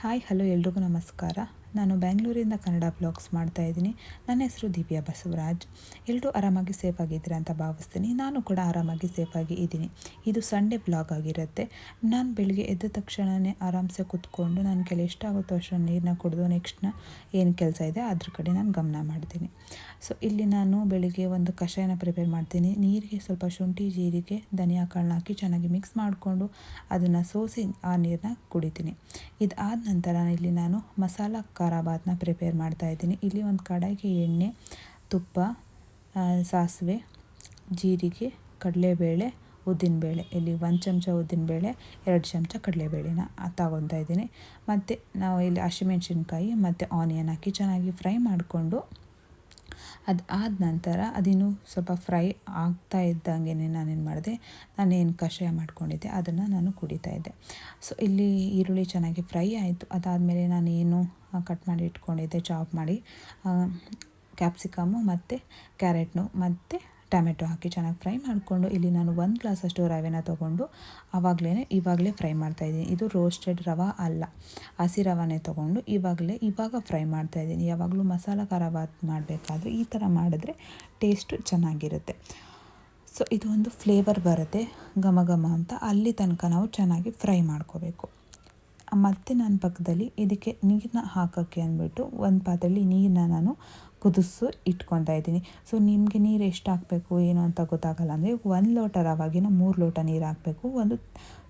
Hi hello ಎಲ್ರಿಗೂ ನಮಸ್ಕಾರ. ನಾನು ಬ್ಯಾಂಗ್ಳೂರಿಂದ ಕನ್ನಡ ಬ್ಲಾಗ್ಸ್ ಮಾಡ್ತಾ ಇದ್ದೀನಿ. ನನ್ನ ಹೆಸರು ದಿವ್ಯಾ ಬಸವರಾಜ್. ಎಲ್ಲರೂ ಆರಾಮಾಗಿ ಸೇಫಾಗಿದ್ದೀರಾ ಅಂತ ಭಾವಿಸ್ತೀನಿ. ನಾನು ಕೂಡ ಆರಾಮಾಗಿ ಸೇಫಾಗಿ ಇದ್ದೀನಿ. ಇದು ಸಂಡೇ ಬ್ಲಾಗ್ ಆಗಿರುತ್ತೆ. ನಾನು ಬೆಳಿಗ್ಗೆ ಎದ್ದ ತಕ್ಷಣವೇ ಆರಾಮ್ಸೆ ಕೂತ್ಕೊಂಡು ನನ್ನ ಕೆಲ ಎಷ್ಟಾಗುತ್ತೋ ಅಷ್ಟು ನೀರನ್ನ ಕುಡಿದು ನೆಕ್ಸ್ಟ್ನ ಏನು ಕೆಲಸ ಇದೆ ಅದ್ರ ಕಡೆ ನಾನು ಗಮನ ಮಾಡ್ತೀನಿ. ಸೊ, ಇಲ್ಲಿ ನಾನು ಬೆಳಿಗ್ಗೆ ಒಂದು ಕಷಾಯನ ಪ್ರಿಪೇರ್ ಮಾಡ್ತೀನಿ. ನೀರಿಗೆ ಸ್ವಲ್ಪ ಶುಂಠಿ, ಜೀರಿಗೆ, ಧನಿಯಾ ಕಾಳನ್ನ ಹಾಕಿ ಚೆನ್ನಾಗಿ ಮಿಕ್ಸ್ ಮಾಡಿಕೊಂಡು ಅದನ್ನು ಸೋಸಿ ಆ ನೀರನ್ನ ಕುಡಿತೀನಿ. ಇದಾದ ನಂತರ ಇಲ್ಲಿ ನಾನು ಮಸಾಲ ಖಾರ ಬಾತ್ನ ಪ್ರಿಪೇರ್ ಮಾಡ್ತಾ ಇದ್ದೀನಿ. ಇಲ್ಲಿ ಒಂದು ಕಡಾಯಿಗೆ ಎಣ್ಣೆ, ತುಪ್ಪ ಸಾಸಿವೆ, ಜೀರಿಗೆ, ಕಡಲೆಬೇಳೆ, ಉದ್ದಿನಬೇಳೆ. ಇಲ್ಲಿ ಒಂದು ಚಮಚ ಉದ್ದಿನಬೇಳೆ, ಎರಡು ಚಮಚ ಕಡಲೆಬೇಳೆನ ತಗೊತಾ ಇದ್ದೀನಿ. ಮತ್ತು ನಾವು ಇಲ್ಲಿ ಹಸಿಮೆಣ್ಸಿನ್ಕಾಯಿ ಮತ್ತು ಆನಿಯನ್ ಹಾಕಿ ಚೆನ್ನಾಗಿ ಫ್ರೈ ಮಾಡಿಕೊಂಡು ಅದು ಆದ ನಂತರ ಅದಿನ್ನು ಸ್ವಲ್ಪ ಫ್ರೈ ಆಗ್ತಾ ಇದ್ದಂಗೆ ನಾನೇನು ಮಾಡಿದೆ, ನಾನೇನು ಕಷಾಯ ಮಾಡ್ಕೊಂಡಿದ್ದೆ, ಅದನ್ನು ನಾನು ಕುಡಿತಾ ಇದ್ದೆ. ಸೊ ಇಲ್ಲಿ ಈರುಳ್ಳಿ ಚೆನ್ನಾಗಿ ಫ್ರೈ ಆಯಿತು. ಅದಾದಮೇಲೆ ನಾನೇನು ಕಟ್ ಮಾಡಿ ಇಟ್ಕೊಂಡಿದ್ದೆ, ಚಾಪ್ ಮಾಡಿ. ಕ್ಯಾಪ್ಸಿಕಮ್ಮು ಮತ್ತು ಕ್ಯಾರೆಟ್ನು ಮತ್ತು ಟೊಮೆಟೊ ಹಾಕಿ ಚೆನ್ನಾಗಿ ಫ್ರೈ ಮಾಡಿಕೊಂಡು, ಇಲ್ಲಿ ನಾನು ಒಂದು ಗ್ಲಾಸಷ್ಟು ರವೆನ ತೊಗೊಂಡು ಆವಾಗಲೇ ಇವಾಗಲೇ ಫ್ರೈ ಮಾಡ್ತಾಯಿದ್ದೀನಿ ಇದು ರೋಸ್ಟೆಡ್ ರವೆ ಅಲ್ಲ, ಹಸಿ ರವಾನೆ ತೊಗೊಂಡು ಇವಾಗಲೇ, ಇವಾಗ ಫ್ರೈ ಮಾಡ್ತಾಯಿದ್ದೀನಿ ಯಾವಾಗಲೂ ಮಸಾಲ ಖಾರ ಮಾಡಬೇಕಾದ್ರೆ ಈ ಥರ ಮಾಡಿದ್ರೆ ಟೇಸ್ಟು ಚೆನ್ನಾಗಿರುತ್ತೆ. ಸೊ ಇದು ಒಂದು ಫ್ಲೇವರ್ ಬರುತ್ತೆ ಘಮ ಘಮ ಅಂತ, ಅಲ್ಲಿ ತನಕ ನಾವು ಚೆನ್ನಾಗಿ ಫ್ರೈ ಮಾಡ್ಕೋಬೇಕು. ಮತ್ತು ನಾನು ಪಕ್ಕದಲ್ಲಿ ಇದಕ್ಕೆ ನೀರನ್ನ ಹಾಕೋಕ್ಕೆ ಅಂದ್ಬಿಟ್ಟು ಒಂದು ಪಾತ್ರೆಯಲ್ಲಿ ನೀರನ್ನ ನಾನು ಕುದಿಸು ಇಟ್ಕೊತಾ ಇದ್ದೀನಿ. ಸೊ ನಿಮಗೆ ನೀರು ಎಷ್ಟು ಹಾಕಬೇಕು, ಏನು ಅಂತ ಗೊತ್ತಾಗಲ್ಲ. ಅಂದರೆ ಒಂದು ಲೋಟ ರವಾಗಿನ ಮೂರು ಲೋಟ ನೀರು ಹಾಕಬೇಕು. ಒಂದು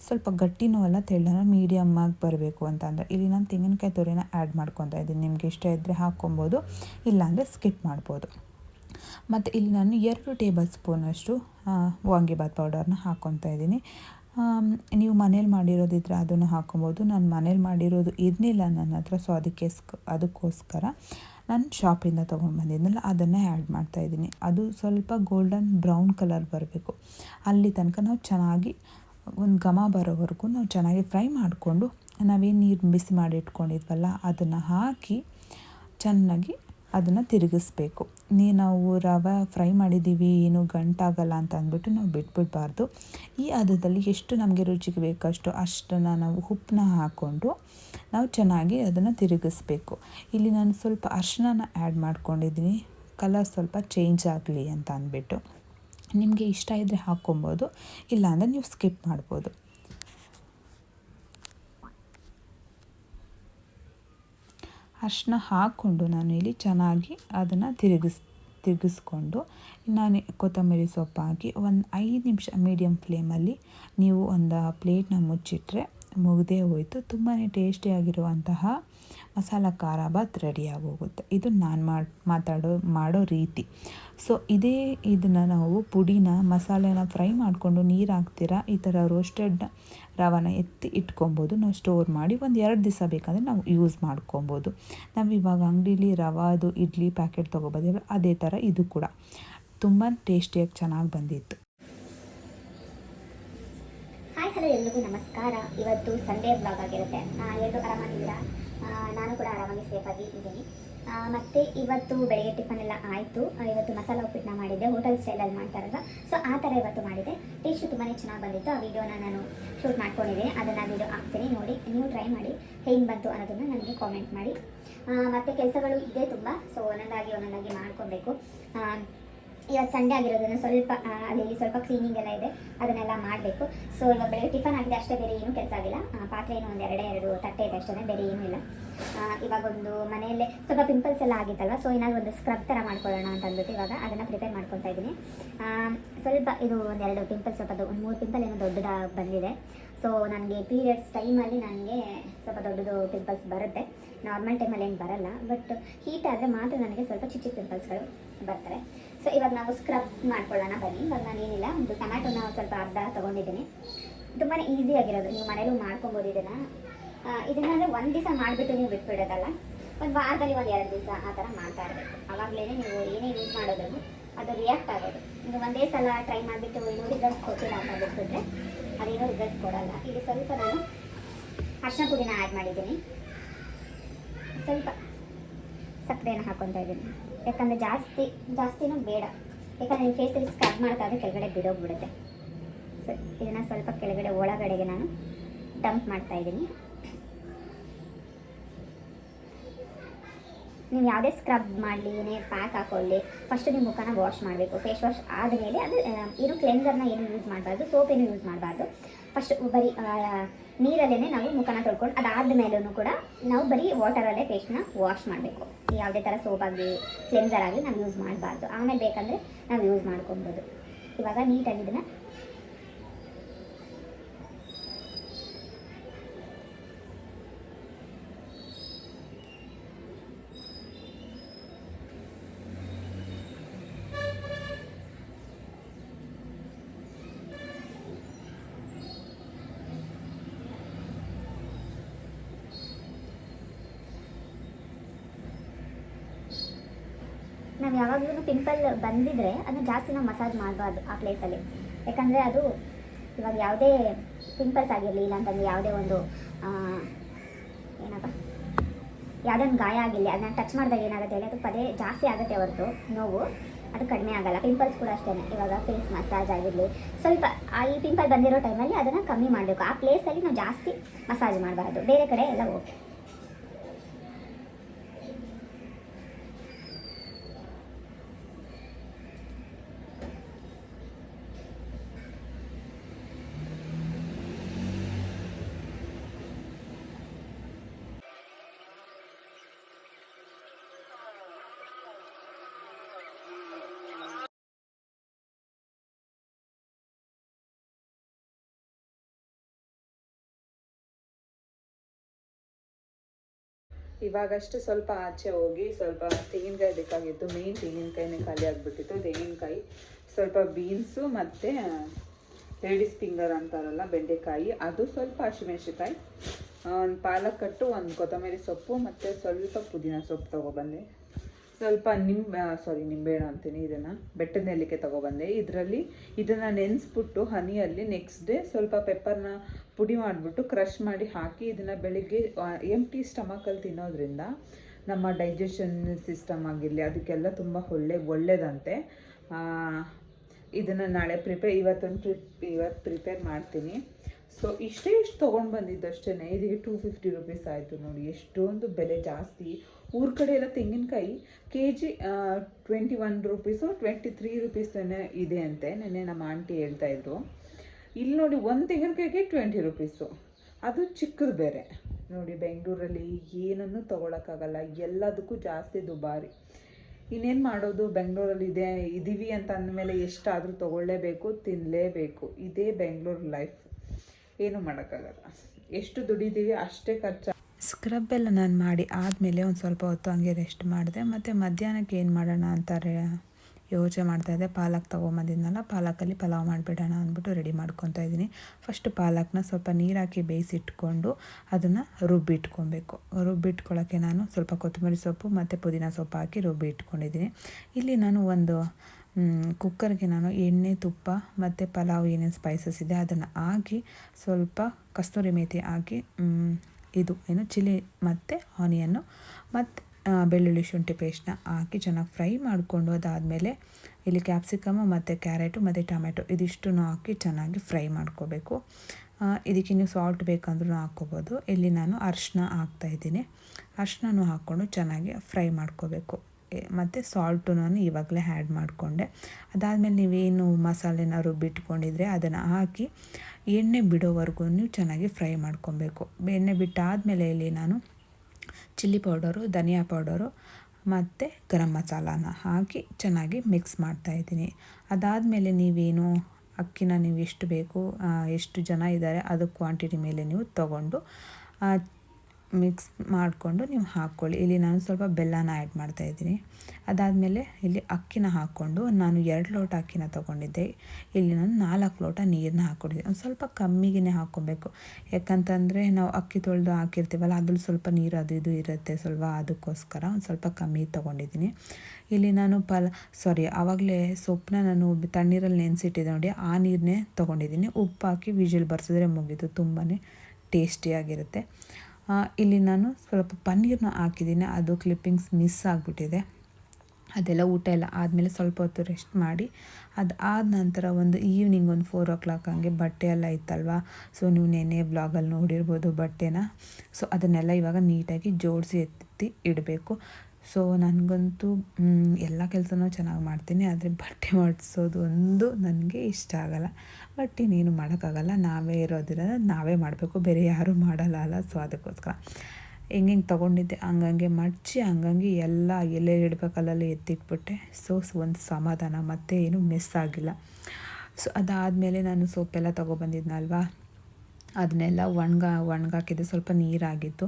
ಸ್ವಲ್ಪ ಗಟ್ಟಿನೂ ಅಲ್ಲ ತೆಳ್ಳನ ಮೀಡಿಯಮ್ ಆಗಿ ಬರಬೇಕು ಅಂತ ಅಂದರೆ. ಇಲ್ಲಿ ನಾನು ತೆಂಗಿನಕಾಯಿ ತುರಿನ ಆ್ಯಡ್ ಮಾಡ್ಕೊತಾ ಇದ್ದೀನಿ. ನಿಮಗೆ ಇಷ್ಟ ಇದ್ದರೆ ಹಾಕ್ಕೊಬೋದು ಇಲ್ಲಾಂದರೆ ಸ್ಕಿಪ್ ಮಾಡ್ಬೋದು. ಮತ್ತು ಇಲ್ಲಿ ನಾನು ಎರಡು ಟೇಬಲ್ ಸ್ಪೂನಷ್ಟು ವಾಂಗಿಬಾತ್ ಪೌಡರ್ನ ಹಾಕ್ಕೊತಾ ಇದ್ದೀನಿ. ನೀವು ಮನೇಲಿ ಮಾಡಿರೋದಿದ್ರೆ ಅದನ್ನು ಹಾಕೊಬೋದು. ನಾನು ಮನೇಲಿ ಮಾಡಿರೋದು ಇರಲಿಲ್ಲ ನನ್ನ ಹತ್ರ ಸೊ ಅದಕ್ಕೆ ಅದಕ್ಕೋಸ್ಕರ ನಾನು ಶಾಪಿಂದ ತೊಗೊಂಡು ಬಂದಿದ್ನಲ್ಲ, ಅದನ್ನೇ ಆ್ಯಡ್ ಮಾಡ್ತಾಯಿದ್ದೀನಿ ಅದು ಸ್ವಲ್ಪ ಗೋಲ್ಡನ್ ಬ್ರೌನ್ ಕಲರ್ ಬರಬೇಕು. ಅಲ್ಲಿ ತನಕ ನಾವು ಚೆನ್ನಾಗಿ, ಒಂದು ಘಮ ಬರೋವರೆಗೂ ನಾವು ಚೆನ್ನಾಗಿ ಫ್ರೈ ಮಾಡಿಕೊಂಡು, ನಾವೇನು ನೀರು ಬಿಸಿ ಮಾಡಿ ಇಟ್ಕೊಂಡಿದ್ವಲ್ಲ, ಅದನ್ನು ಹಾಕಿ ಚೆನ್ನಾಗಿ ಅದನ್ನು ತಿರುಗಿಸ್ಬೇಕು. ನೀ ನಾವು ರವೆ ಫ್ರೈ ಮಾಡಿದ್ದೀವಿ, ಏನು ಗಂಟಾಗಲ್ಲ ಅಂತ ಅಂದ್ಬಿಟ್ಟು ನಾವು ಬಿಟ್ಬಿಡಬಾರ್ದು. ಈ ಹದದಲ್ಲಿ ಎಷ್ಟು ನಮಗೆ ರುಚಿಗೆ ಬೇಕಷ್ಟು ಅಷ್ಟನ್ನು ನಾವು ಉಪ್ಪನ್ನ ಹಾಕ್ಕೊಂಡು ನಾವು ಚೆನ್ನಾಗಿ ಅದನ್ನು ತಿರುಗಿಸ್ಬೇಕು. ಇಲ್ಲಿ ನಾನು ಸ್ವಲ್ಪ ಅರ್ಶನನ ಆ್ಯಡ್ ಮಾಡ್ಕೊಂಡಿದ್ದೀನಿ. ಕಲರ್ ಸ್ವಲ್ಪ ಚೇಂಜ್ ಆಗಲಿ ಅಂತ ಅಂದ್ಬಿಟ್ಟು. ನಿಮಗೆ ಇಷ್ಟ ಇದ್ದರೆ ಹಾಕ್ಕೊಬೋದು, ಇಲ್ಲಾಂದರೆ ನೀವು ಸ್ಕಿಪ್ ಮಾಡ್ಬೋದು. ಅರ್ಶಿನ ಹಾಕ್ಕೊಂಡು ನಾನು ಇಲ್ಲಿ ಚೆನ್ನಾಗಿ ಅದನ್ನು ತಿರುಗಿಸ್, ತಿರುಗಿಸ್ಕೊಂಡು ನಾನು ಕೊತ್ತಂಬರಿ ಸೊಪ್ಪು ಹಾಕಿ ಒಂದು ಐದು ನಿಮಿಷ ಮೀಡಿಯಮ್ ಫ್ಲೇಮಲ್ಲಿ ನೀವು ಒಂದು ಪ್ಲೇಟ್ನ ಮುಚ್ಚಿಟ್ರೆ ಮುಗ್ದೇ ಹೋಯಿತು. ತುಂಬಾ ಟೇಸ್ಟಿಯಾಗಿರುವಂತಹ ಮಸಾಲ ಖಾರ ಬಾತ್ ರೆಡಿ ಆಗೋಗುತ್ತೆ. ಇದು ನಾನು ಮಾಡಿ, ಮಾತಾಡೋ, ಮಾಡೋ ರೀತಿ. ಸೊ ಇದೇ ಇದನ್ನು ನಾವು ಪುಡಿನ, ಮಸಾಲೆನ ಫ್ರೈ ಮಾಡಿಕೊಂಡು ನೀರು ಹಾಕ್ತೀರಾ? ಈ ಥರ ರೋಸ್ಟೆಡ್ ರವನ ಎತ್ತಿ ಇಟ್ಕೊಬೋದು. ನಾವು ಸ್ಟೋರ್ ಮಾಡಿ ಒಂದು ಎರಡು ದಿವಸ ಬೇಕಾದರೆ ನಾವು ಯೂಸ್ ಮಾಡ್ಕೊಬೋದು. ನಾವು ಇವಾಗ ಅಂಗಡೀಲಿ ರವಾದು ಇಡ್ಲಿ ಪ್ಯಾಕೆಟ್ ತೊಗೊಬೋದಿಲ್ಲ ಅದೇ ಥರ ಇದು ಕೂಡ. ತುಂಬ ಟೇಸ್ಟಿಯಾಗಿ ಚೆನ್ನಾಗಿ ಬಂದಿತ್ತು. ಹಾಯ್ ಹಲೋ ಎಲ್ರಿಗೂ ನಮಸ್ಕಾರ. ಇವತ್ತು ಸಂಡೇ ಬ್ಲಾಗ್ ಆಗಿರುತ್ತೆ. ಎಲ್ಲರೂ ಆರಾಮಾಗಿದ್ದೀರಾ? ನಾನು ಕೂಡ ಆರಾಮಾಗಿ ಸೇಫಾಗಿ ಇದ್ದೀನಿ. ಮತ್ತು ಇವತ್ತು ಬೆಳಗ್ಗೆ ಟಿಫನ್ ಎಲ್ಲ ಆಯಿತು. ಇವತ್ತು ಮಸಾಲ ಉಪ್ಪಿಟ್ಟನ್ನ ಮಾಡಿದ್ದೆ. ಹೋಟೆಲ್ ಸ್ಟೈಲಲ್ಲಿ ಮಾಡ್ತಾರಲ್ಲ ಸೊ ಆ ಥರ ಇವತ್ತು ಮಾಡಿದೆ. ಟೇಸ್ಟ್ ತುಂಬಾ ಚೆನ್ನಾಗಿ ಬಂದಿತ್ತು. ಆ ವಿಡಿಯೋನ ನಾನು ಶೂಟ್ ಮಾಡ್ಕೊಂಡಿದ್ದೀನಿ. ಅದನ್ನು ವೀಡಿಯೋ ಹಾಕ್ತೀನಿ. ನೋಡಿ, ನೀವು ಟ್ರೈ ಮಾಡಿ ಹೇಗೆ ಬಂತು ಅನ್ನೋದನ್ನು ನನಗೆ ಕಾಮೆಂಟ್ ಮಾಡಿ. ಮತ್ತು ಕೆಲಸಗಳು ಇದೆ ತುಂಬ. ಸೊ ಒಂದೊಂದಾಗಿ ಒಂದೊಂದಾಗಿ ಮಾಡ್ಕೊಬೇಕು. ಇವತ್ತು ಸಂಡೇ ಆಗಿರೋದನ್ನು ಸ್ವಲ್ಪ ಅಲ್ಲಿ ಸ್ವಲ್ಪ ಕ್ಲೀನಿಂಗ್ ಎಲ್ಲ ಇದೆ, ಅದನ್ನೆಲ್ಲ ಮಾಡಬೇಕು. ಸೊ ಇವಾಗ ಬೆಳಗ್ಗೆ ಟಿಫನ್ ಆಗಿದೆ, ಅಷ್ಟೇ ಬೇರೆ ಏನೂ ಕೆಲಸ ಆಗಿಲ್ಲ. ಪಾತ್ರೆ ಏನು ಒಂದು ಎರಡೇ, ಎರಡು ತಟ್ಟೆ ಇದೆ ಅಷ್ಟೇ, ಬೇರೆ ಏನೂ ಇಲ್ಲ. ಇವಾಗ ಒಂದು ಮನೆಯಲ್ಲೇ ಸ್ವಲ್ಪ ಪಿಂಪಲ್ಸ್ ಎಲ್ಲ ಆಗಿತ್ತಲ್ವ ಸೊ ಏನಾದರೂ ಒಂದು ಸ್ಕ್ರಬ್ ಥರ ಮಾಡ್ಕೊಳ್ಳೋಣ ಅಂತ ಅಂದ್ಬಿಟ್ಟು ಇವಾಗ ಅದನ್ನು ಪ್ರಿಪೇರ್ ಮಾಡ್ಕೊತಾ ಇದ್ದೀನಿ. ಸ್ವಲ್ಪ ಇದು ಒಂದೆರಡು ಪಿಂಪಲ್ಸ್ ಸ್ವಲ್ಪ ಒಂದು ಮೂರು ಪಿಂಪಲ್ ಏನೋ ದೊಡ್ಡದಾಗಿ ಬಂದಿದೆ. ಸೊ ನನಗೆ ಪೀರಿಯಡ್ಸ್ ಟೈಮಲ್ಲಿ ನನಗೆ ಸ್ವಲ್ಪ ದೊಡ್ಡದು ಪಿಂಪಲ್ಸ್ ಬರುತ್ತೆ. ನಾರ್ಮಲ್ ಟೈಮಲ್ಲಿ ಏನು ಬರಲ್ಲ ಬಟ್ ಹೀಟ್ ಆದರೆ ಮಾತ್ರ ನನಗೆ ಸ್ವಲ್ಪ ಚಿಕ್ಕ ಚಿಕ್ಕ ಪಿಂಪಲ್ಸ್ಗಳು ಬರ್ತಾರೆ. ಸೊ ಇವಾಗ ನಾವು ಸ್ಕ್ರಬ್ ಮಾಡ್ಕೊಳ್ಳೋಣ ಬನ್ನಿ. ಇವಾಗ ನಾನು ಏನಿಲ್ಲ ಒಂದು ಟೊಮ್ಯಾಟೊನ ಸ್ವಲ್ಪ ಅರ್ಧ ತೊಗೊಂಡಿದ್ದೀನಿ. ತುಂಬಾ ಈಸಿ ಆಗಿರೋದು. ನೀವು ಮನೇಲೂ ಮಾಡ್ಕೊಬೋದು ಇದನ್ನು. ಇದನ್ನ ಒಂದು ದಿವಸ ಮಾಡಿಬಿಟ್ಟು ನೀವು ಬಿಟ್ಬಿಡೋದಲ್ಲ. ಒಂದು ವಾರದಲ್ಲಿ ಒಂದು ಎರಡು ದಿವಸ ಆ ಥರ ಮಾಡ್ತಾ ಇರಬೇಕು. ಆವಾಗಲೇ ನೀವು ಏನೇ ಯೂಸ್ ಮಾಡೋದನ್ನು ಅದು ರಿಯಾಕ್ಟ್ ಆಗೋದು. ನೀವು ಒಂದೇ ಸಲ ಟ್ರೈ ಮಾಡಿಬಿಟ್ಟು ಏನೋ ರಿಸಲ್ಟ್ ಕೊಟ್ಟಿಲ್ಲ ಅಂತ ಬಿಟ್ಬಿಟ್ರೆ ಅದೇನೋ ರಿಸಲ್ಟ್ ಕೊಡಲ್ಲ. ಇಲ್ಲಿ ಸ್ವಲ್ಪ ನಾನು ಅರ್ಶಿನ ಪುಡಿನ ಆ್ಯಡ್ ಮಾಡಿದ್ದೀನಿ. ಸ್ವಲ್ಪ ಸಕ್ಕರೆಯನ್ನು ಹಾಕ್ಕೊತಾ ಇದ್ದೀನಿ. ಯಾಕಂದರೆ ಜಾಸ್ತಿ, ಜಾಸ್ತಿನೂ ಬೇಡ. ಯಾಕಂದರೆ ನಿಮ್ಮ ಫೇಸಲ್ಲಿ ಸ್ಕ್ರಬ್ ಮಾಡ್ತಾ ಅದು ಕೆಳಗಡೆ ಬಿಡೋಗ್ಬಿಡುತ್ತೆ. ಸೊ ಇದನ್ನು ಸ್ವಲ್ಪ ಕೆಳಗಡೆ, ಒಳಗಡೆಗೆ ನಾನು ಡಂಪ್ ಮಾಡ್ತಾಯಿದ್ದೀನಿ ನೀವು ಯಾವುದೇ ಸ್ಕ್ರಬ್ ಮಾಡಲಿ, ಏನೇ ಪ್ಯಾಕ್ ಹಾಕೊಳ್ಳಿ ಫಸ್ಟ್ ನಿಮ್ಮ ಮುಖನ ವಾಶ್ ಮಾಡಬೇಕು. ಫೇಸ್ ವಾಶ್ ಆದಮೇಲೆ ಅದು ಏನು ಕ್ಲೆನ್ಸರ್ನ ಏನು ಯೂಸ್ ಮಾಡಬಾರ್ದು ಸೋಪ್ ಏನು ಯೂಸ್ ಮಾಡಬಾರ್ದು. ಫಸ್ಟ್ ಬರೀ ನೀರಲ್ಲೇ ನಾವು ಮುಖನ ತೊಳ್ಕೊಂಡು ಅದಾದ ಮೇಲೂ ಕೂಡ ನಾವು ಬರೀ ವಾಟರಲ್ಲೇ ಫೇಸ್ನ ವಾಶ್ ಮಾಡಬೇಕು. ಯಾವುದೇ ಥರ ಸೋಪ್ ಆಗಲಿ ಕ್ಲೆನ್ಸರ್ ಆಗಲಿ ನಾವು ಯೂಸ್ ಮಾಡಬಾರ್ದು. ಆಮೇಲೆ ಬೇಕಂದರೆ ನಾವು ಯೂಸ್ ಮಾಡ್ಕೊಬೋದು. ಇವಾಗ ನೀಟಾಗಿ ಇದನ್ನು ನಾವು ಯಾವಾಗಲೂ ಪಿಂಪಲ್ ಬಂದಿದ್ರೆ ಅದನ್ನ ಜಾಸ್ತಿ ನಾವು ಮಸಾಜ್ ಮಾಡಬಾರ್ದು ಆ ಪ್ಲೇಸಲ್ಲಿ ಯಾಕಂದರೆ ಅದು ಇವಾಗ ಯಾವುದೇ ಪಿಂಪಲ್ಸ್ ಆಗಿರಲಿ ಇಲ್ಲಾಂತಂದರೆ ಯಾವುದೇ ಒಂದು ಏನಪ್ಪ ಯಾವುದೊಂದು ಗಾಯ ಆಗಿರಲಿ, ಅದನ್ನ ಟಚ್ ಮಾಡಿದಾಗ ಏನಾಗುತ್ತೆ ಹೇಳಿ, ಅದು ಪದೇ ಜಾಸ್ತಿ ಆಗುತ್ತೆ ಹೊರತು ನೋವು, ಅದು ಕಡಿಮೆ ಆಗಲ್ಲ. ಪಿಂಪಲ್ಸ್ ಕೂಡ ಅಷ್ಟೇ ಇವಾಗ ಫೇಸ್ ಮಸಾಜ್ ಆಗಿರಲಿ, ಸ್ವಲ್ಪ ಈ ಪಿಂಪಲ್ ಬಂದಿರೋ ಟೈಮಲ್ಲಿ ಅದನ್ನು ಕಮ್ಮಿ ಮಾಡಬೇಕು. ಆ ಪ್ಲೇಸಲ್ಲಿ ನಾವು ಜಾಸ್ತಿ ಮಸಾಜ್ ಮಾಡಬಾರ್ದು. ಬೇರೆ ಕಡೆ ಎಲ್ಲ ಓಕೆ ಇವಾಗಷ್ಟೇ ಸ್ವಲ್ಪ ಆಚೆ ಹೋಗಿ ಸ್ವಲ್ಪ ತೆಂಗಿನಕಾಯಿ ಬೇಕಾಗಿತ್ತು ಮೇನ್ ತೆಂಗಿನಕಾಯಿನೇ ಖಾಲಿ ಆಗಿಬಿಟ್ಟಿತ್ತು. ತೆಂಗಿನಕಾಯಿ, ಸ್ವಲ್ಪ ಬೀನ್ಸು ಮತ್ತು ಲೇಡೀಸ್ ಫಿಂಗರ್ ಅಂತಾರಲ್ಲ, ಬೆಂಡೆಕಾಯಿ, ಅದು ಸ್ವಲ್ಪ ಹಸಿಮೆಣ್ಸಿಕಾಯಿ ಒಂದು ಪಾಲಕ್ ಕಟ್ಟು, ಒಂದು ಕೊತ್ತಂಬರಿ ಸೊಪ್ಪು ಮತ್ತು ಸ್ವಲ್ಪ ಪುದೀನ ಸೊಪ್ಪು ತೊಗೊಬಂದೆ ಸ್ವಲ್ಪ ನಿಂಬೆ ಸಾರಿ ನಿಂಬೆಹಣ್ಣು ಅಂತೀನಿ ಇದನ್ನು. ಬೆಟ್ಟದ ನೆಲ್ಲಿಕೆ ತೊಗೊಬಂದೆ. ಇದರಲ್ಲಿ ಇದನ್ನು ನೆನೆಸ್ಬಿಟ್ಟು ಹನಿಯಲ್ಲಿ ನೆಕ್ಸ್ಟ್ ಡೇ ಸ್ವಲ್ಪ ಪೆಪ್ಪರ್ನ ಪುಡಿ ಮಾಡಿಬಿಟ್ಟು ಕ್ರಷ್ ಮಾಡಿ ಹಾಕಿ ಇದನ್ನು ಬೆಳಿಗ್ಗೆ ಎಂ ಟಿ ಸ್ಟಮಕಲ್ಲಿ ತಿನ್ನೋದ್ರಿಂದ ನಮ್ಮ ಡೈಜೆಷನ್ ಸಿಸ್ಟಮ್ ಆಗಿರಲಿ, ಅದಕ್ಕೆಲ್ಲ ತುಂಬ ಒಳ್ಳೆ ಒಳ್ಳೆಯದಂತೆ ಇದನ್ನು ನಾಳೆ ಪ್ರಿಪೇರ್ ಇವತ್ತೊಂದು ಪ್ರಿಪ್ ಇವತ್ತು ಪ್ರಿಪೇರ್ ಮಾಡ್ತೀನಿ. ಸೊ ಇಷ್ಟೇ ಇಷ್ಟು ತೊಗೊಂಡು ಬಂದಿದ್ದು ಅಷ್ಟೇ ಇದಕ್ಕೆ ಟೂ ಫಿಫ್ಟಿ ರುಪೀಸ್ ಆಯಿತು ನೋಡಿ. ಎಷ್ಟೊಂದು ಬೆಲೆ ಜಾಸ್ತಿ. ಊರ ಕಡೆ ಎಲ್ಲ ತೆಂಗಿನಕಾಯಿ K G twenty one rupees twenty three rupees ಇದೆ ಅಂತೆ ನೆನ್ನೆ ನಮ್ಮ ಆಂಟಿ ಹೇಳ್ತಾಯಿದ್ರು ಇಲ್ಲಿ ನೋಡಿ ಒಂದು ತೆಂಗಿನಕಾಯಿಗೆ ಟ್ವೆಂಟಿ ರುಪೀಸು ಅದು ಚಿಕ್ಕದು ಬೇರೆ. ನೋಡಿ ಬೆಂಗಳೂರಲ್ಲಿ ಏನನ್ನು ತೊಗೊಳಕ್ಕಾಗಲ್ಲ, ಎಲ್ಲದಕ್ಕೂ ಜಾಸ್ತಿ ದುಬಾರಿ. ಇನ್ನೇನು ಮಾಡೋದು, ಬೆಂಗಳೂರಲ್ಲಿ ಇದೆ ಇದ್ದೀವಿ ಅಂತ ಅಂದಮೇಲೆ ಎಷ್ಟಾದರೂ ತೊಗೊಳ್ಳೇಬೇಕು ತಿನ್ನಲೇಬೇಕು ಇದೇ ಬೆಂಗಳೂರು ಲೈಫ್ ಏನು ಮಾಡೋಕ್ಕಾಗಲ್ಲ. ಎಷ್ಟು ದುಡಿದ್ದೀವಿ ಅಷ್ಟೇ ಖರ್ಚು ಸ್ಕ್ರಬ್ ಎಲ್ಲ ನಾನು ಮಾಡಿ ಆದಮೇಲೆ ಒಂದು ಸ್ವಲ್ಪ ಹೊತ್ತು ಹಂಗೆ ರೆಸ್ಟ್ ಮಾಡಿದೆ. ಮತ್ತು ಮಧ್ಯಾಹ್ನಕ್ಕೆ ಏನು ಮಾಡೋಣ ಅಂತಾರೆ ಯೋಚನೆ ಮಾಡ್ತಾಯಿದ್ದೆ ಪಾಲಕ್ ತೊಗೊಂಬಂದಿದ್ನಲ್ಲ, ಪಾಲಕಲ್ಲಿ ಪಲಾವ್ ಮಾಡಿಬಿಡೋಣ ಅಂದ್ಬಿಟ್ಟು ರೆಡಿ ಮಾಡ್ಕೊತಾ ಇದ್ದೀನಿ. ಫಸ್ಟ್ ಪಾಲಕ್ನ ಸ್ವಲ್ಪ ನೀರು ಹಾಕಿ ಬೇಯಿಸಿಟ್ಕೊಂಡು ಅದನ್ನು ರುಬ್ಬಿಟ್ಕೊಬೇಕು ರುಬ್ಬಿಟ್ಕೊಳ್ಳೋಕ್ಕೆ ನಾನು ಸ್ವಲ್ಪ ಕೊತ್ತಂಬರಿ ಸೊಪ್ಪು ಮತ್ತು ಪುದೀನ ಸೊಪ್ಪು ಹಾಕಿ ರುಬ್ಬಿ ಇಟ್ಕೊಂಡಿದ್ದೀನಿ. ಇಲ್ಲಿ ನಾನು ಒಂದು ಕುಕ್ಕರ್ಗೆ ನಾನು ಎಣ್ಣೆ, ತುಪ್ಪ ಮತ್ತು ಪಲಾವ್ ಏನೇನು ಸ್ಪೈಸಸ್ ಇದೆ ಅದನ್ನು ಹಾಕಿ ಸ್ವಲ್ಪ ಕಸ್ತೂರಿ ಮೇಥಿ ಹಾಕಿ ಇದು ಏನು? ಚಿಲ್ಲಿ ಮತ್ತು ಆನಿಯನ್ನು ಮತ್ತು ಬೆಳ್ಳುಳ್ಳಿ ಶುಂಠಿ ಪೇಸ್ಟ್ನ ಹಾಕಿ ಚೆನ್ನಾಗಿ ಫ್ರೈ ಮಾಡಿಕೊಂಡು ಅದಾದಮೇಲೆ ಇಲ್ಲಿ ಕ್ಯಾಪ್ಸಿಕಮ್ಮು ಮತ್ತು ಕ್ಯಾರೆಟು ಮತ್ತು ಟೊಮೆಟೊ ಇದಿಷ್ಟು ಹಾಕಿ ಚೆನ್ನಾಗಿ ಫ್ರೈ ಮಾಡ್ಕೋಬೇಕು. ಇದಕ್ಕೆ ನೀವು ಸಾಲ್ಟ್ ಬೇಕಂದ್ರೂ ಹಾಕ್ಕೋಬೋದು. ಇಲ್ಲಿ ನಾನು ಅರಿಶಿನ ಹಾಕ್ತಾಯಿದ್ದೀನಿ ಅರಿಶಿನೂ ಹಾಕ್ಕೊಂಡು ಚೆನ್ನಾಗಿ ಫ್ರೈ ಮಾಡ್ಕೋಬೇಕು. ಮತ್ತು ಸಾಲ್ಟು ನಾನು ಇವಾಗಲೇ ಆ್ಯಡ್ ಮಾಡಿಕೊಂಡೆ. ಅದಾದಮೇಲೆ ನೀವೇನು ಮಸಾಲೆನ ರುಬ್ಬಿಟ್ಕೊಂಡಿದ್ರೆ ಅದನ್ನು ಹಾಕಿ ಎಣ್ಣೆ ಬಿಡೋವರೆಗೂ ನೀವು ಚೆನ್ನಾಗಿ ಫ್ರೈ ಮಾಡ್ಕೊಬೇಕು. ಎಣ್ಣೆ ಬಿಟ್ಟಾದಮೇಲೆ ಇಲ್ಲಿ ನಾನು ಚಿಲ್ಲಿ ಪೌಡರು, ಧನಿಯಾ ಪೌಡರು ಮತ್ತು ಗರಂ ಮಸಾಲಾನ ಹಾಕಿ ಚೆನ್ನಾಗಿ ಮಿಕ್ಸ್ ಮಾಡ್ತಾಯಿದ್ದೀನಿ ಅದಾದಮೇಲೆ ನೀವೇನು ಅಕ್ಕಿನ ನೀವು ಎಷ್ಟು ಬೇಕು ಎಷ್ಟು ಜನ ಇದ್ದಾರೆ ಅದು ಕ್ವಾಂಟಿಟಿ ಮೇಲೆ ನೀವು ತೊಗೊಂಡು ಮಿಕ್ಸ್ ಮಾಡಿಕೊಂಡು ನೀವು ಹಾಕ್ಕೊಳ್ಳಿ. ಇಲ್ಲಿ ನಾನು ಸ್ವಲ್ಪ ಬೆಲ್ಲನ ಆ್ಯಡ್ ಮಾಡ್ತಾಯಿದ್ದೀನಿ ಅದಾದಮೇಲೆ ಇಲ್ಲಿ ಅಕ್ಕಿನ ಹಾಕ್ಕೊಂಡು ನಾನು ಎರಡು ಲೋಟ ಅಕ್ಕಿನ ತೊಗೊಂಡಿದ್ದೆ. ಇಲ್ಲಿ ನಾನು ನಾಲ್ಕು ಲೋಟ ನೀರನ್ನ ಹಾಕ್ಕೊಂಡಿದ್ದೆ. ಒಂದು ಸ್ವಲ್ಪ ಕಮ್ಮಿಗೆ ಹಾಕ್ಕೊಬೇಕು. ಯಾಕಂತಂದರೆ ನಾವು ಅಕ್ಕಿ ತೊಳೆದು ಹಾಕಿರ್ತೀವಲ್ಲ, ಅದ್ರಲ್ಲಿ ಸ್ವಲ್ಪ ನೀರು ಅದು ಇದು ಇರುತ್ತೆ ಸ್ವಲ್ಪ ಅದಕ್ಕೋಸ್ಕರ ಒಂದು ಸ್ವಲ್ಪ ಕಮ್ಮಿ ತೊಗೊಂಡಿದ್ದೀನಿ. ಇಲ್ಲಿ ನಾನು ಪಲ ಸಾರಿ ಆವಾಗಲೇ ಸೊಪ್ಪನ್ನ ನಾನು ತಣ್ಣೀರಲ್ಲಿ ನೆನೆಸಿಟ್ಟಿದ್ದೆ ನೋಡಿ, ಆ ನೀರನ್ನೇ ತೊಗೊಂಡಿದ್ದೀನಿ. ಉಪ್ಪು ಹಾಕಿ ವಿಜಿಲ್ ಬರ್ಸಿದ್ರೆ ಮುಗೀತು. ತುಂಬಾ ಟೇಸ್ಟಿಯಾಗಿರುತ್ತೆ ಇಲ್ಲಿ ನಾನು ಸ್ವಲ್ಪ ಪನ್ನೀರ್ನ ಹಾಕಿದ್ದೀನಿ. ಅದು ಕ್ಲಿಪ್ಪಿಂಗ್ಸ್ ಮಿಸ್ ಆಗಿಬಿಟ್ಟಿದೆ. ಅದೆಲ್ಲ ಊಟ ಎಲ್ಲ ಆದಮೇಲೆ ಸ್ವಲ್ಪ ಹೊತ್ತು ರೆಸ್ಟ್ ಮಾಡಿ. ಅದು ಆದ ನಂತರ ಒಂದು ಈವ್ನಿಂಗ್ ಒಂದು ಫೋರ್ ಓ ಕ್ಲಾಕ್ ಹಂಗೆ ಬಟ್ಟೆ ಎಲ್ಲ ಇತ್ತಲ್ವ? ಸೊ ನೀವು ನೆನ್ನೆ ಬ್ಲಾಗಲ್ಲಿ ನೋಡಿರ್ಬೋದು ಬಟ್ಟೆನ. ಸೊ ಅದನ್ನೆಲ್ಲ ಇವಾಗ ನೀಟಾಗಿ ಜೋಡಿಸಿ ಎತ್ತಿ ಇಡಬೇಕು. ಸೊ ನನಗಂತೂ ಎಲ್ಲ ಕೆಲಸನೂ ಚೆನ್ನಾಗಿ ಮಾಡ್ತೀನಿ. ಆದರೆ ಬಟ್ಟೆ ಮಾಡಿಸೋದು ಒಂದು ನನಗೆ ಇಷ್ಟ ಆಗಲ್ಲ. ಬಟ್ ಇನ್ನೇನು ಮಾಡೋಕ್ಕಾಗಲ್ಲ. ನಾವೇ ಇರೋದ್ರಿಂದ ನಾವೇ ಮಾಡಬೇಕು. ಬೇರೆ ಯಾರೂ ಮಾಡಲ್ಲ ಅಲ್ಲ ಸೊ ಅದಕ್ಕೋಸ್ಕರ. ಹೆಂಗೆ ಹಿಂಗೆ ತೊಗೊಂಡಿದ್ದೆ? ಹಂಗಂಗೆ ಮಡಚಿ, ಹಂಗಂಗೆ ಎಲ್ಲ ಎಲ್ಲೆಲ್ಲಿ ಇಡಬೇಕಲ್ಲಲ್ಲಿ ಎತ್ತಿಟ್ಬಿಟ್ಟೆ. ಸೊ ಒಂದು ಸಮಾಧಾನ. ಮತ್ತೆ ಏನು ಮಿಸ್ ಆಗಿಲ್ಲ. ಸೊ ಅದಾದಮೇಲೆ ನಾನು ಸೋಪೆಲ್ಲ ತೊಗೊಬಂದಿದ್ನಲ್ವಾ? ಅದನ್ನೆಲ್ಲ ಒಣಗ, ಒಣಗಾಕಿದ್ದೆ ಸ್ವಲ್ಪ ನೀರಾಗಿತ್ತು.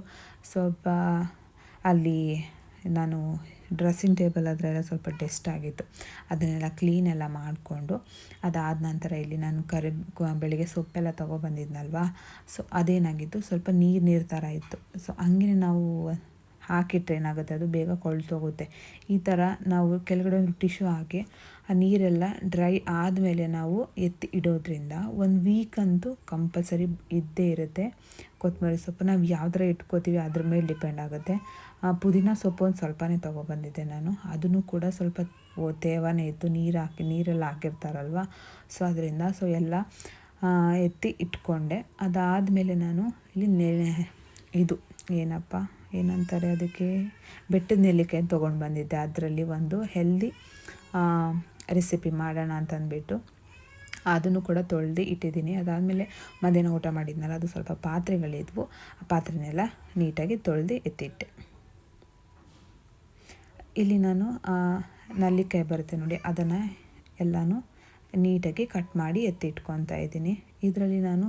ಸ್ವಲ್ಪ ಅಲ್ಲಿ ನಾನು ಡ್ರೆಸ್ಸಿಂಗ್ ಟೇಬಲ್ ಅದರೆಲ್ಲ ಸ್ವಲ್ಪ ಡೆಸ್ಟ್ ಆಗಿತ್ತು. ಅದನ್ನೆಲ್ಲ ಕ್ಲೀನೆಲ್ಲ ಮಾಡಿಕೊಂಡು, ಅದಾದ ನಂತರ ಇಲ್ಲಿ ನಾನು ಕರಿ ಬೆಳಿಗ್ಗೆ ಸೊಪ್ಪೆಲ್ಲ ತೊಗೊಬಂದಿದ್ನಲ್ವಾ? ಸೊ ಅದೇನಾಗಿತ್ತು? ಸ್ವಲ್ಪ ನೀರು ನೀರು ಥರ ಇತ್ತು. ಸೊ ಹಂಗೆ ನಾವು ಹಾಕಿಟ್ರೆ ಏನಾಗುತ್ತೆ? ಅದು ಬೇಗ ಕೊಳ್ತೋಗುತ್ತೆ ಈ ಥರ ನಾವು ಕೆಳಗಡೆ ಒಂದು ಟಿಶ್ಯೂ ಹಾಕಿ ಆ ನೀರೆಲ್ಲ ಡ್ರೈ ಆದಮೇಲೆ ನಾವು ಎತ್ತಿ ಇಡೋದ್ರಿಂದ ಒಂದು ವೀಕ್ ಅಂತೂ ಕಂಪಲ್ಸರಿ ಇದ್ದೇ ಇರುತ್ತೆ. ಕೊತ್ತಂಬರಿ ಸೊಪ್ಪು ನಾವು ಯಾವ ಥರ ಇಟ್ಕೋತೀವಿ ಅದ್ರ ಮೇಲೆ ಡಿಪೆಂಡ್ ಆಗುತ್ತೆ. ಪುದೀನ ಸೊಪ್ಪು ಒಂದು ಸ್ವಲ್ಪನೇ ತೊಗೊಬಂದಿದ್ದೆ ನಾನು. ಅದನ್ನು ಕೂಡ ಸ್ವಲ್ಪ ತೇವಾನೇ ಇತ್ತು ನೀರು ಹಾಕಿ, ನೀರೆಲ್ಲ ಹಾಕಿರ್ತಾರಲ್ವ? ಸೊ ಅದರಿಂದ ಸೊ ಎಲ್ಲ ಎತ್ತಿ ಇಟ್ಕೊಂಡೆ. ಅದಾದಮೇಲೆ ನಾನು ಇಲ್ಲಿ ನೆ ಇದು ಏನಪ್ಪ, ಏನಂತಾರೆ ಅದಕ್ಕೆ, ಬೆಟ್ಟದ ನೆಲ್ಲಿಕಾಯಿ ತೊಗೊಂಡು ಬಂದಿದ್ದೆ. ಅದರಲ್ಲಿ ಒಂದು ಹೆಲ್ದಿ ರೆಸಿಪಿ ಮಾಡೋಣ ಅಂತಂದ್ಬಿಟ್ಟು ಅದನ್ನು ಕೂಡ ತೊಳೆದು ಇಟ್ಟಿದ್ದೀನಿ. ಅದಾದಮೇಲೆ ಮಧ್ಯಾಹ್ನ ಊಟ ಮಾಡಿದ್ನಲ್ಲ, ಅದು ಸ್ವಲ್ಪ ಪಾತ್ರೆಗಳಿದ್ವು. ಆ ಪಾತ್ರೆನೆಲ್ಲ ನೀಟಾಗಿ ತೊಳೆದು ಎತ್ತಿಟ್ಟೆ. ಇಲ್ಲಿ ನಾನು ನಲ್ಲಿಕಾಯಿ ಬರುತ್ತೆ ನೋಡಿ, ಅದನ್ನು ಎಲ್ಲನೂ ನೀಟಾಗಿ ಕಟ್ ಮಾಡಿ ಎತ್ತಿಟ್ಕೊತಾ ಇದ್ದೀನಿ. ಇದರಲ್ಲಿ ನಾನು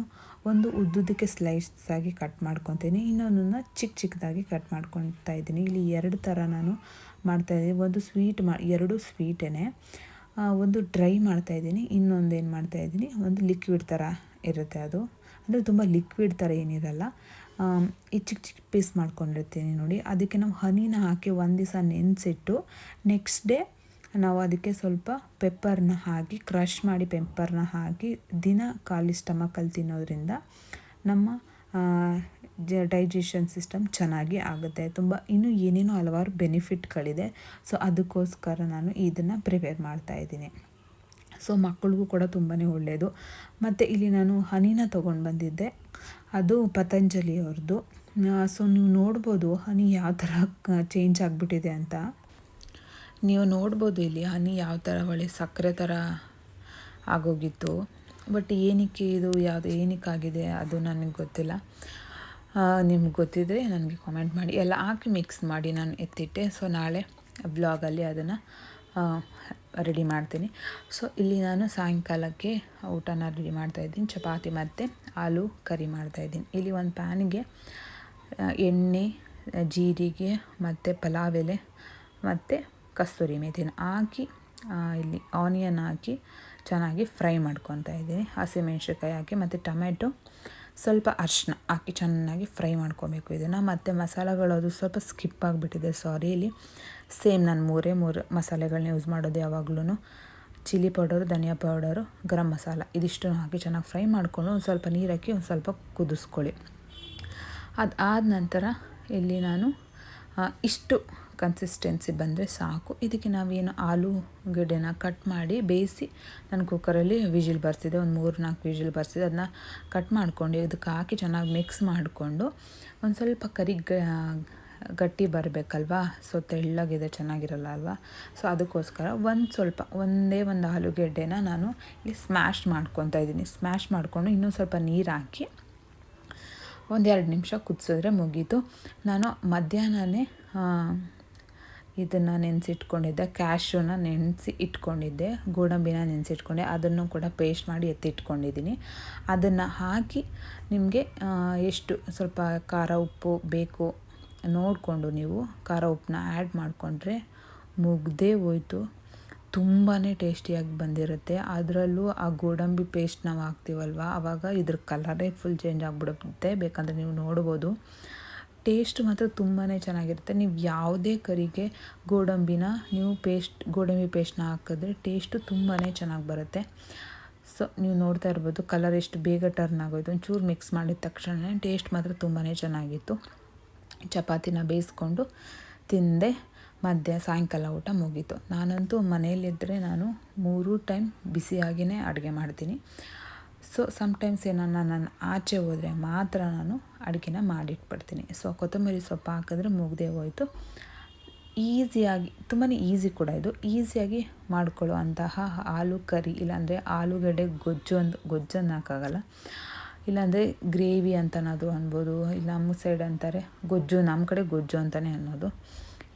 ಒಂದು ಉದ್ದುದಕ್ಕೆ ಸ್ಲೈಸ್ ಆಗಿ ಕಟ್ ಮಾಡ್ಕೊತೀನಿ. ಇನ್ನೊಂದನ್ನು ಚಿಕ್ಕ ಚಿಕ್ಕದಾಗಿ ಕಟ್ ಮಾಡ್ಕೊತಾ ಇದ್ದೀನಿ. ಇಲ್ಲಿ ಎರಡು ಥರ ನಾನು ಮಾಡ್ತಾಯಿದ್ದೀನಿ ಒಂದು ಸ್ವೀಟ್ ಮಾ, ಎರಡು ಸ್ವೀಟೇ ಒಂದು ಡ್ರೈ ಮಾಡ್ತಾ ಇದ್ದೀನಿ. ಇನ್ನೊಂದು ಏನು ಮಾಡ್ತಾ ಇದ್ದೀನಿ? ಒಂದು ಲಿಕ್ವಿಡ್ ಥರ ಇರುತ್ತೆ ಅದು. ಅಂದರೆ ತುಂಬ ಲಿಕ್ವಿಡ್ ಥರ ಏನಿರಲ್ಲ. ಈ ಚಿಕ್ಕ ಚಿಕ್ಕ ಪೀಸ್ ಮಾಡ್ಕೊಂಡಿರ್ತೀನಿ ನೋಡಿ. ಅದಕ್ಕೆ ನಾವು ಹನಿನ ಹಾಕಿ ಒಂದು ದಿವಸ ನೆನೆಸಿಟ್ಟು ನೆಕ್ಸ್ಟ್ ಡೇ ನಾವು ಅದಕ್ಕೆ ಸ್ವಲ್ಪ ಪೆಪ್ಪರ್ನ ಹಾಕಿ ಕ್ರಷ್ ಮಾಡಿ ಪೆಪ್ಪರ್ನ ಹಾಕಿ ದಿನ ಖಾಲಿ ಸ್ಟಮಕಲ್ಲಿ ತಿನ್ನೋದ್ರಿಂದ ನಮ್ಮ ಡೈಜೆಷನ್ ಸಿಸ್ಟಮ್ ಚೆನ್ನಾಗಿ ಆಗುತ್ತೆ. ತುಂಬ ಇನ್ನೂ ಏನೇನೋ ಹಲವಾರು ಬೆನಿಫಿಟ್ಗಳಿದೆ ಸೊ ಅದಕ್ಕೋಸ್ಕರ ನಾನು ಇದನ್ನು ಪ್ರಿಪೇರ್ ಮಾಡ್ತಾ ಇದ್ದೀನಿ. ಸೊ ಮಕ್ಕಳಿಗೂ ಕೂಡ ತುಂಬಾ ಒಳ್ಳೆಯದು ಮತ್ತು ಇಲ್ಲಿ ನಾನು ಹನಿನ ತೊಗೊಂಡು ಬಂದಿದ್ದೆ. ಅದು ಪತಂಜಲಿಯವ್ರದ್ದು ಸೊ ನೀವು ನೋಡ್ಬೋದು ಹನಿ ಯಾವ ಥರ ಚೇಂಜ್ ಆಗಿಬಿಟ್ಟಿದೆ ಅಂತ. ನೀವು ನೋಡ್ಬೋದು ಇಲ್ಲಿ ಹನಿ ಯಾವ ಥರ ಒಳ್ಳೆ ಸಕ್ಕರೆ ಥರ ಆಗೋಗಿತ್ತು. ಬಟ್ ಏನಕ್ಕೆ ಇದು ಯಾವುದು, ಏನಕ್ಕಾಗಿದೆ ಅದು ನನಗೆ ಗೊತ್ತಿಲ್ಲ. ನಿಮ್ಗೆ ಗೊತ್ತಿದ್ದರೆ ನನಗೆ ಕಾಮೆಂಟ್ ಮಾಡಿ. ಎಲ್ಲ ಹಾಕಿ ಮಿಕ್ಸ್ ಮಾಡಿ ನಾನು ಎತ್ತಿಟ್ಟೆ. ಸೊ ನಾಳೆ ಬ್ಲಾಗಲ್ಲಿ ಅದನ್ನು ರೆಡಿ ಮಾಡ್ತೀನಿ. ಸೊ ಇಲ್ಲಿ ನಾನು ಸಾಯಂಕಾಲಕ್ಕೆ ಊಟನ ರೆಡಿ ಮಾಡ್ತಾಯಿದ್ದೀನಿ ಚಪಾತಿ ಮತ್ತು ಆಲೂ ಕರಿ ಮಾಡ್ತಾಯಿದ್ದೀನಿ ಇಲ್ಲಿ ಒಂದು ಪ್ಯಾನಿಗೆ ಎಣ್ಣೆ, ಜೀರಿಗೆ ಮತ್ತು ಪಲಾವ್ ಎಲೆ ಮತ್ತು ಕಸ್ತೂರಿ ಮೇಥಿನ ಹಾಕಿ ಇಲ್ಲಿ ಆನಿಯನ್ ಹಾಕಿ ಚೆನ್ನಾಗಿ ಫ್ರೈ ಮಾಡ್ಕೊತಾ ಇದ್ದೀನಿ. ಹಸಿಮೆಣ್ಸಿನ್ಕಾಯಿ ಹಾಕಿ ಮತ್ತು ಟೊಮೆಟೊ ಸ್ವಲ್ಪ ಅರಿಶಿನ ಹಾಕಿ ಚೆನ್ನಾಗಿ ಫ್ರೈ ಮಾಡ್ಕೊಬೇಕು ಇದನ್ನು. ಮತ್ತು ಮಸಾಲೆಗಳು ಅದು ಸ್ವಲ್ಪ ಸ್ಕಿಪ್ ಆಗಿಬಿಟ್ಟಿದೆ ಸಾರಿ ಇಲ್ಲಿ ಸೇಮ್ ನಾನು ಮೂರೇ ಮೂರು ಮಸಾಲೆಗಳನ್ನ ಯೂಸ್ ಮಾಡೋದು ಯಾವಾಗಲೂ ಚಿಲ್ಲಿ ಪೌಡರು, ಧನಿಯಾ ಪೌಡರು, ಗರಂ ಮಸಾಲ ಇದಿಷ್ಟನ್ನು ಹಾಕಿ ಚೆನ್ನಾಗಿ ಫ್ರೈ ಮಾಡಿಕೊಂಡು ಒಂದು ಸ್ವಲ್ಪ ನೀರು ಒಂದು ಸ್ವಲ್ಪ ಕುದಿಸ್ಕೊಳ್ಳಿ. ಅದಾದ ನಂತರ ಇಲ್ಲಿ ನಾನು ಇಷ್ಟು ಕನ್ಸಿಸ್ಟೆನ್ಸಿ ಬಂದರೆ ಸಾಕು. ಇದಕ್ಕೆ ನಾವೇನು ಆಲೂಗಡ್ಡೆನ ಕಟ್ ಮಾಡಿ ಬೇಯಿಸಿ ನಾನು ಕುಕ್ಕರಲ್ಲಿ ವಿಜಿಲ್ ಬರ್ತಿದೆ ಒಂದು ಮೂರು ನಾಲ್ಕು ವಿಜಿಲ್ ಬರ್ತಿದೆ ಅದನ್ನ ಕಟ್ ಮಾಡ್ಕೊಂಡು ಇದಕ್ಕೆ ಹಾಕಿ ಚೆನ್ನಾಗಿ ಮಿಕ್ಸ್ ಮಾಡಿಕೊಂಡು ಒಂದು ಸ್ವಲ್ಪ ಕರಿ ಗಟ್ಟಿ ಬರಬೇಕಲ್ವಾ? ಸೊ ತೆಳ್ಳಗಿದೆ, ಚೆನ್ನಾಗಿರಲ್ಲ ಅಲ್ವಾ? ಸೊ ಅದಕ್ಕೋಸ್ಕರ ಒಂದು ಸ್ವಲ್ಪ, ಒಂದೇ ಒಂದು ಆಲೂಗೆಡ್ಡೆನ ನಾನು ಇಲ್ಲಿ ಸ್ಮ್ಯಾಶ್ ಮಾಡ್ಕೊತಾ ಇದ್ದೀನಿ. ಸ್ಮ್ಯಾಶ್ ಮಾಡಿಕೊಂಡು ಇನ್ನೂ ಸ್ವಲ್ಪ ನೀರು ಹಾಕಿ ಒಂದೆರಡು ನಿಮಿಷ ಕುದಿಸಿದ್ರೆ ಮುಗೀತು. ನಾನು ಮಧ್ಯಾಹ್ನನೇ ಇದನ್ನು ನೆನೆಸಿಟ್ಕೊಂಡಿದ್ದೆ ಕ್ಯಾಶ್ಯೂನ ನೆನೆಸಿ ಇಟ್ಕೊಂಡಿದ್ದೆ, ಗೋಡಂಬಿನ ನೆನೆಸಿಟ್ಕೊಂಡೆ, ಅದನ್ನು ಕೂಡ ಪೇಸ್ಟ್ ಮಾಡಿ ಎತ್ತಿಟ್ಕೊಂಡಿದ್ದೀನಿ. ಅದನ್ನು ಹಾಕಿ ನಿಮಗೆ ಎಷ್ಟು ಸ್ವಲ್ಪ ಖಾರ ಉಪ್ಪು ಬೇಕು ನೋಡಿಕೊಂಡು ನೀವು ಖಾರ ಉಪ್ಪನ್ನ ಆ್ಯಡ್ ಮಾಡಿಕೊಂಡ್ರೆ ಮುಗ್ದೇ ಹೋಯ್ತು. ತುಂಬಾ ಟೇಸ್ಟಿಯಾಗಿ ಬಂದಿರುತ್ತೆ. ಅದರಲ್ಲೂ ಆ ಗೋಡಂಬಿ ಪೇಸ್ಟ್ ನಾವು ಹಾಕ್ತೀವಲ್ವ ಆವಾಗ ಇದ್ರ ಕಲರೇ ಫುಲ್ ಚೇಂಜ್ ಆಗಿಬಿಡುತ್ತೆ. ಬೇಕಂದರೆ ನೀವು ನೋಡ್ಬೋದು. ಟೇಸ್ಟ್ ಮಾತ್ರ ತುಂಬಾ ಚೆನ್ನಾಗಿರುತ್ತೆ. ನೀವು ಯಾವುದೇ ಕರಿಗೆ ಗೋಡಂಬಿನ, ನೀವು ಪೇಸ್ಟ್, ಗೋಡಂಬಿ ಪೇಸ್ಟ್ನ ಹಾಕಿದ್ರೆ ಟೇಸ್ಟು ತುಂಬಾ ಚೆನ್ನಾಗಿ ಬರುತ್ತೆ. ಸೊ, ನೀವು ನೋಡ್ತಾ ಇರ್ಬೋದು, ಕಲರ್ ಎಷ್ಟು ಬೇಗ ಟರ್ನ್ ಆಗೋಯ್ತು. ಒಂಚೂರು ಮಿಕ್ಸ್ ಮಾಡಿದ ತಕ್ಷಣ ಟೇಸ್ಟ್ ಮಾತ್ರ ತುಂಬಾ ಚೆನ್ನಾಗಿತ್ತು. ಚಪಾತಿನ ಬೇಯಿಸ್ಕೊಂಡು ತಿಂದೆ, ಮಧ್ಯ ಸಾಯಂಕಾಲ ಊಟ ಮುಗೀತು. ನಾನಂತೂ ಮನೆಯಲ್ಲಿದ್ದರೆ ನಾನು ಮೂರು ಟೈಮ್ ಬಿಸಿಯಾಗಿಯೇ ಅಡುಗೆ ಮಾಡ್ತೀನಿ. ಸೊ ಸಮ್ಟೈಮ್ಸ್ ಏನನ್ನ ನಾನು ಆಚೆ ಹೋದರೆ ಮಾತ್ರ ನಾನು ಅಡುಗೆನ ಮಾಡಿಟ್ಬಿಡ್ತೀನಿ. ಸೊ ಕೊತ್ತಂಬರಿ ಸೊಪ್ಪು ಹಾಕಿದ್ರೆ ಮುಗ್ದೇ ಹೋಯಿತು. ಈಸಿಯಾಗಿ ತುಂಬಾ ಈಸಿ ಕೂಡ ಇದು. ಈಸಿಯಾಗಿ ಮಾಡ್ಕೊಳ್ಳೋ ಅಂತಹ ಆಲೂ ಕರಿ, ಇಲ್ಲಾಂದರೆ ಆಲೂಗಡ್ಡೆ ಗೊಜ್ಜು ಅಂತ ಗೊಜ್ಜನ್ನು ಹಾಕಾಗಲ್ಲ. ಇಲ್ಲಾಂದರೆ ಗ್ರೇವಿ ಅಂತನಾದರೂ ಅನ್ಬೋದು, ಇಲ್ಲ ನಮ್ಮ ಸೈಡ್ ಅಂತಾರೆ ಗೊಜ್ಜು, ನಮ್ಮ ಕಡೆ ಗೊಜ್ಜು ಅಂತಲೇ ಅನ್ನೋದು.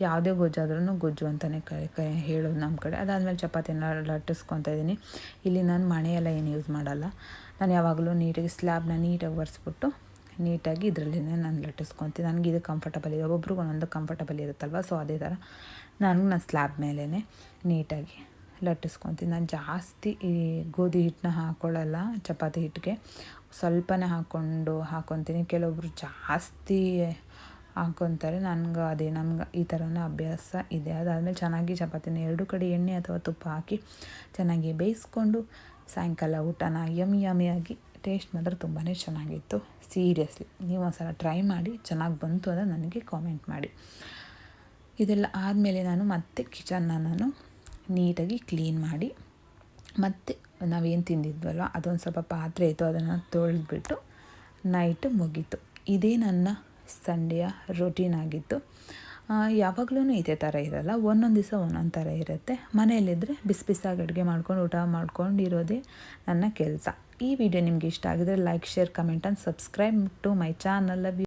ಯಾವುದೇ ಗೊಜ್ಜಾದ್ರೂ ಗೊಜ್ಜು ಅಂತಲೇ ಕೈ ಕೈ, ಹೇಳೋದು ನಮ್ಮ ಕಡೆ. ಅದಾದಮೇಲೆ ಚಪಾತಿನ ಲಟ್ಟಿಸ್ಕೊತಾ ಇದ್ದೀನಿ. ಇಲ್ಲಿ ನಾನು ಮಣೆಯೆಲ್ಲ ಏನು ಯೂಸ್ ಮಾಡಲ್ಲ. ನಾನು ಯಾವಾಗಲೂ ನೀಟಾಗಿ ಸ್ಲ್ಯಾಬ್ನ ನೀಟಾಗಿ ಒರೆಸ್ಬಿಟ್ಟು ನೀಟಾಗಿ ಇದರಲ್ಲೇ ನಾನು ಲಟ್ಟಿಸ್ಕೊತೀನಿ. ನನಗೆ ಇದು ಕಂಫರ್ಟಬಲ್ ಇದೆ. ಒಬ್ಬೊಬ್ರಿಗೆ ಒಂದೊಂದು ಕಂಫರ್ಟಬಲ್ ಇರುತ್ತಲ್ವ? ಸೊ ಅದೇ ಥರ ನಾನು ನಾನು ಸ್ಲ್ಯಾಬ್ ಮೇಲೇ ನೀಟಾಗಿ ಲಟ್ಟಿಸ್ಕೊತೀನಿ. ನಾನು ಜಾಸ್ತಿ ಈ ಗೋಧಿ ಹಿಟ್ಟನ್ನ ಹಾಕ್ಕೊಳ್ಳಲ್ಲ ಚಪಾತಿ ಹಿಟ್ಟಿಗೆ. ಸ್ವಲ್ಪನೇ ಹಾಕ್ಕೊಂಡು ಹಾಕೊತೀನಿ ಕೆಲವೊಬ್ರು ಜಾಸ್ತಿ ಹಾಕ್ಕೊತಾರೆ. ನನಗೆ ಅದೇ ನಮ್ಗೆ ಈ ಥರನೇ ಅಭ್ಯಾಸ ಇದೆ. ಅದಾದಮೇಲೆ ಚೆನ್ನಾಗಿ ಚಪಾತಿನ ಎರಡು ಕಡೆ ಎಣ್ಣೆ ಅಥವಾ ತುಪ್ಪ ಹಾಕಿ ಚೆನ್ನಾಗಿ ಬೇಯಿಸ್ಕೊಂಡು ಸಾಯಂಕಾಲ ಊಟನ ಯಮ್ಮ ಯಮ್ಮಿಯಾಗಿ ಟೇಸ್ಟ್ ಮಾತ್ರ ತುಂಬಾ ಚೆನ್ನಾಗಿತ್ತು. ಸೀರಿಯಸ್ಲಿ ನೀವು ಒಂದ್ಸಲ ಟ್ರೈ ಮಾಡಿ, ಚೆನ್ನಾಗಿ ಬಂತು ಅಂದರೆ ನನಗೆ ಕಾಮೆಂಟ್ ಮಾಡಿ. ಇದೆಲ್ಲ ಆದಮೇಲೆ ನಾನು ಮತ್ತೆ ಕಿಚನ್ನ ನಾನು ನೀಟಾಗಿ ಕ್ಲೀನ್ ಮಾಡಿ, ಮತ್ತೆ ನಾವೇನು ತಿಂದಿದ್ವಲ್ಲ ಅದೊಂದು ಸ್ವಲ್ಪ ಪಾತ್ರೆ ಇತ್ತು, ಅದನ್ನು ತೊಳೆದ್ಬಿಟ್ಟು ನೈಟ್ ಮುಗೀತು. ಇದೇ ನನ್ನ ಸಂಡೆಯ ರೊಟೀನ್ ಆಗಿತ್ತು. ಯಾವಾಗಲೂ ಇದೇ ಥರ ಇರಲ್ಲ. ಒಂದೊಂದು ದಿವಸ ಒಂದೊಂದು ಥರ ಇರುತ್ತೆ. ಮನೆಯಲ್ಲಿದ್ದರೆ ಬಿಸಿ ಬಿಸಿಯಾಗಿ ಅಡುಗೆ ಮಾಡ್ಕೊಂಡು, ಊಟ ಮಾಡ್ಕೊಂಡು ಇರೋದೇ ನನ್ನ ಕೆಲಸ. ಈ ವಿಡಿಯೋ ನಿಮಗೆ ಇಷ್ಟ ಆಗಿದ್ರೆ like share comment and subscribe to my channel love you